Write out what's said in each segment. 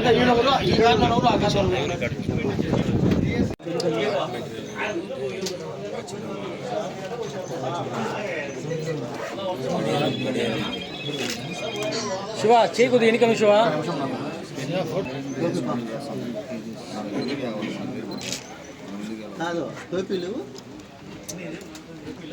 నాలుగున్నరకునా శివ చేయి కొద్దిగా ఎన్నికను శివ. కాదు టోపీలు.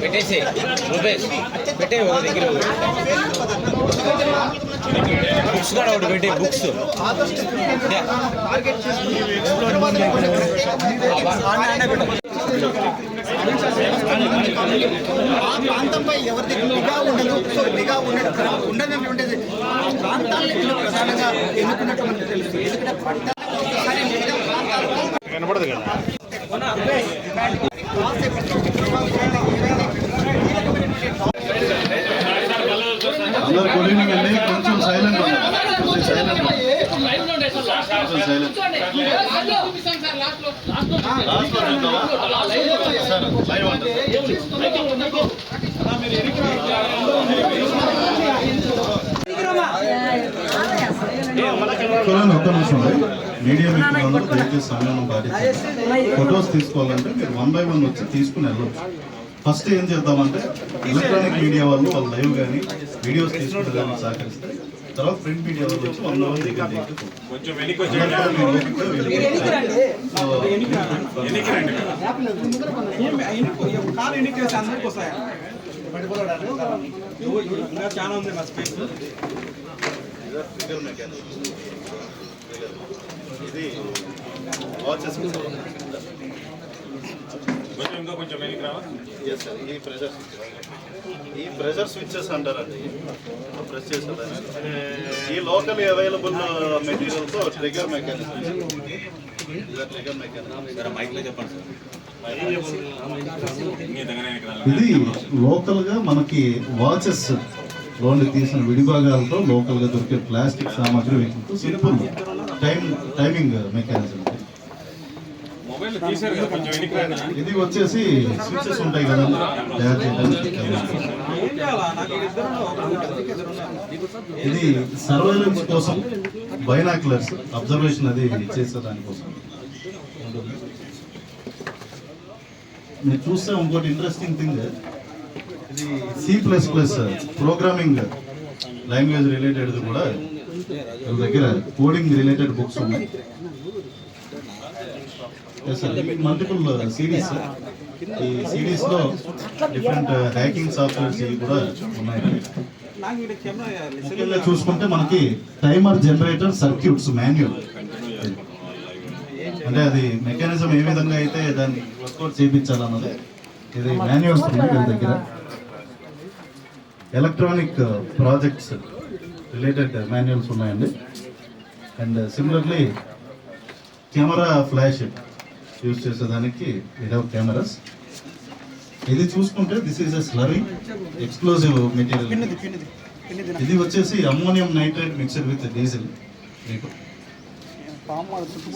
పెట్టేసి రూపేష్ పెట్టే ఒక దగ్గర. బుక్స్ కూడా ఒకటి పెట్టే బుక్స్ ఆ ప్రాంతంపై ఎవరిది నిఘా ఉండదు. సో నిఘా ఉండదు ఉండనటువంటిది ఆ ప్రాంతాలని వీళ్ళు ప్రధానంగా ఎన్నుకున్నట్టు మనకు తెలుసు ఎందుకంటే పట్టణాలకు ఒకసారి మిగతా ప్రాంతాలకు కనపడదు కదా అందరు గుడ్ కొంచెం సైలెంట్ సైలెంట్ కొంచెం సైలెంట్ లాస్ట్లో చూద్దామా? సార్ లైవ్ ఉంటుంది చూడండి ఒక్క నిమిషం. మీడియా మిత్రులందరూ దయచేసి సమయం పాటించండి. ఫొటోస్ తీసుకోవాలంటే మీరు వన్ బై వన్ వచ్చి తీసుకుని వెళ్ళొచ్చు. ఫస్ట్ ఏం చేద్దామంటే ఎలక్ట్రానిక్ మీడియా వాళ్ళు వాళ్ళు లైవ్ కానీ వీడియోస్ తీసుకుంటారు కానీ సహకరిస్తే తర్వాత ప్రింట్ మీడియా వాళ్ళు వచ్చి వన్ వన్ దగ్గర చాలా ఉంది మా స్పేస్ ఇది వాచెస్ Yes, sir. ఈ ప్రెషర్ ఈ ప్రెషర్ స్విచ్చెస్ అంటారండి ఈ లోకల్ అవైలబుల్ మెటీరియల్తో ట్రిగర్ మెకానిజం ట్రిగర్ మెకానిజం ఇది లోకల్గా మనకి వాచెస్ లోన్లు తీసిన విడిభాగాలతో లోకల్గా దొరికే ప్లాస్టిక్ సామాగ్రి సింపుల్ టైం టైమింగ్ మెకానిజం ఇది వచ్చేసి స్విచ్చెస్ ఉంటాయి కదా తయారు చేయడానికి ఇది సర్వేలెన్స్ కోసం బైనాక్యులర్స్ అబ్జర్వేషన్ అది చేసే దానికోసం మీరు చూస్తే ఇంకోటి ఇంట్రెస్టింగ్ థింగ్ ఇది C plus plus programming language related కూడా వీళ్ళ దగ్గర కోడింగ్ రిలేటెడ్ బుక్స్ ఉన్నాయి. మల్టిపుల్ సిరీస్ uh, uh, ఈ సిరీస్లో డిఫరెంట్ హ్యాకింగ్ సాఫ్ట్వేర్స్ కూడా ఉన్నాయి. ముఖ్యంగా చూసుకుంటే మనకి టైమర్ జనరేటర్ సర్క్యూట్స్ మాన్యువల్ అంటే అది మెకానిజం ఏ విధంగా అయితే దాన్ని వర్కౌట్ చేయించాలన్నది ఇది మాన్యువల్స్ వీళ్ళ దగ్గర. ఎలక్ట్రానిక్ ప్రాజెక్ట్స్ రిలేటెడ్ మాన్యువల్స్ ఉన్నాయండి. And similarly camera flash use చేసేదానికి వీ హ్యావ్ కెమెరాస్ ఇది చూసుకుంటే this is a slurry explosive material ఇది వచ్చేసి ammonium nitrate mixer with diesel మీకు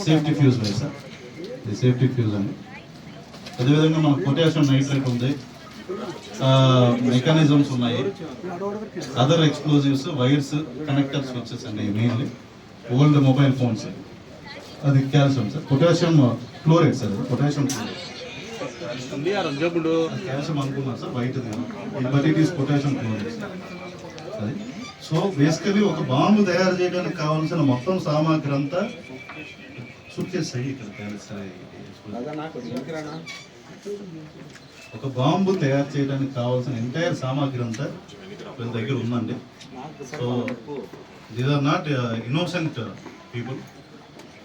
సేఫ్టీ ఫ్యూజ్ ఇది సేఫ్టీ ఫ్యూజ్ అండి. అదేవిధంగా మన పొటాషియం నైట్రేట్ ఉంది. మెకానిజమ్స్ ఉన్నాయి. Other explosives wires connector switches అండి మెయిన్లీ ఓల్డ్ మొబైల్ ఫోన్స్ అది calcium sir. Potassium chloride sir potassium calcium అనుకున్నాను sir it is potassium chloride sir. అది సో బేసికలీ ఒక బాంబు తయారు చేయడానికి కావాల్సిన మొత్తం సామాగ్రి అంతా షూట్ చేస్తాయి ఇక్కడ తయారు ఒక బాంబు తయారు చేయడానికి కావాల్సిన ఎంటైర్ సామాగ్రి అంతా వీళ్ళ దగ్గర ఉందండి. So these are not innocent people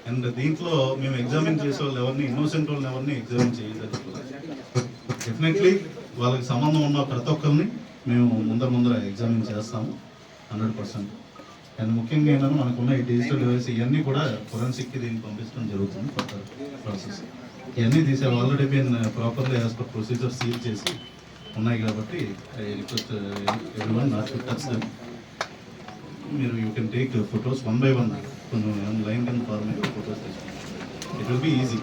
and దీంట్లో మేము ఎగ్జామిన్ చేసే వాళ్ళు ఎవరిని ఇన్నోసెంట్ వాళ్ళని ఎవరిని ఎగ్జామిన్ చేయదలుచుకోలేదు డెఫినెట్లీ వాళ్ళకి సంబంధం ఉన్న ప్రతి ఒక్కరిని మేము ముందర ముందర ఎగ్జామిన్ చేస్తాము హండ్రెడ్ పర్సెంట్. అండ్ ముఖ్యంగా ఏంటంటే మనకున్న ఈ డిజిటల్ డివైస్ ఇవన్నీ కూడా ఫొరెన్సిక్కి దీన్ని పంపించడం జరుగుతుంది కొత్త ప్రాసెస్ ఇవన్నీ తీసే already been properly as per procedure seal చేసి ఉన్నాయి కాబట్టి I request every one not touch them మీరు you can take photos one by one కొంచెం లైన్ కింద ఫార్మేట్ ఫొటోస్ తీసుకుంటాం ఇట్ విల్ బీ ఈజీ